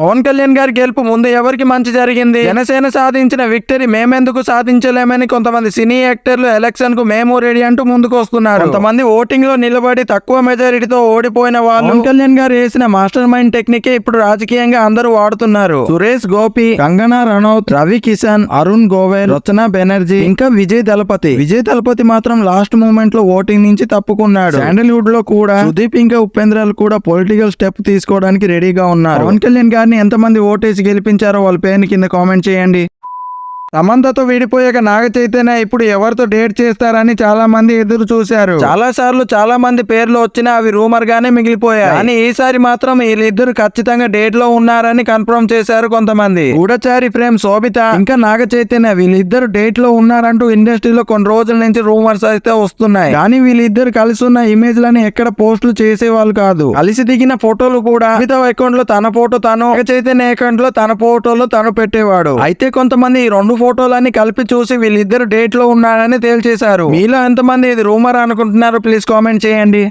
పవన్ కళ్యాణ్ గారి గెలుపు ముందు ఎవరికి మంచి జరిగింది? జనసేన సాధించిన విక్టరీ మేమెందుకు సాధించలేమని కొంతమంది సినీ యాక్టర్లు ఎలక్షన్కు మేము రెడీ అంటూ ముందుకు వస్తున్నారు కొంతమంది ఓటింగ్లో నిలబడి తక్కువ మెజారిటీతో ఓడిపోయిన వాళ్ళు పవన్ కళ్యాణ్ గారు వేసిన మాస్టర్ మైండ్ టెక్నిక్ ఇప్పుడు రాజకీయంగా అందరూ వాడుతున్నారు. సురేష్ గోపి కంగనా రనౌత్ రవి కిషన్ అరుణ్ గోవెల్ రచన బెనర్జీ ఇంకా విజయ్ దళపతి. విజయ్ దళపతి మాత్రం లాస్ట్ మూమెంట్లో ఓటింగ్ నుంచి తప్పుకున్నాడు. శాండల్వుడ్లో కూడా సుదీప్ ఇంకా ఉపేంద్రాలు కూడా పొలిటికల్ స్టెప్ తీసుకోవడానికి రెడీగా ఉన్నారు. పవన్ కళ్యాణ్ గారిని ఎంతమంది ఓటేసి గెలిపించారో వాళ్ళ పేరుని కింద కామెంట్ చేయండి. సమంతతో విడిపోయాక నాగ చైతన్య ఇప్పుడు ఎవరితో డేట్ చేస్తారని చాలా మంది ఎదురు చూశారు. చాలా సార్లు చాలా మంది పేర్లు వచ్చినా అవి రూమర్ గానే మిగిలిపోయాయి. కానీ ఈసారి మాత్రం వీళ్ళిద్దరు ఖచ్చితంగా డేట్లో ఉన్నారని కన్ఫర్మ్ చేశారు కొంతమంది. గూఢచారి ప్రేమ్ శోభిత ఇంకా నాగ చైతన్య వీళ్ళిద్దరు డేట్లో ఉన్నారంటూ ఇండస్ట్రీలో కొన్ని రోజుల నుంచి రూమర్స్ అయితే వస్తున్నాయి. కానీ వీళ్ళిద్దరు కలిసి ఉన్న ఇమేజ్ లని ఎక్కడ పోస్టులు చేసేవాళ్ళు కాదు. కలిసి దిగిన ఫోటోలు కూడా మిగతా అకౌంట్లో తన ఫోటో తను చైతన్య అకౌంట్లో తన ఫోటోలు తను పెట్టేవాడు. అయితే కొంతమంది ఈ రెండు ఫోటోలన్నీ కలిపి చూసి వీళ్ళిద్దరు డేట్లో ఉన్నారని తేల్చేశారు. మీలో ఎంతమంది ఇది రూమర్ అనుకుంటున్నారు ప్లీజ్ కామెంట్ చేయండి.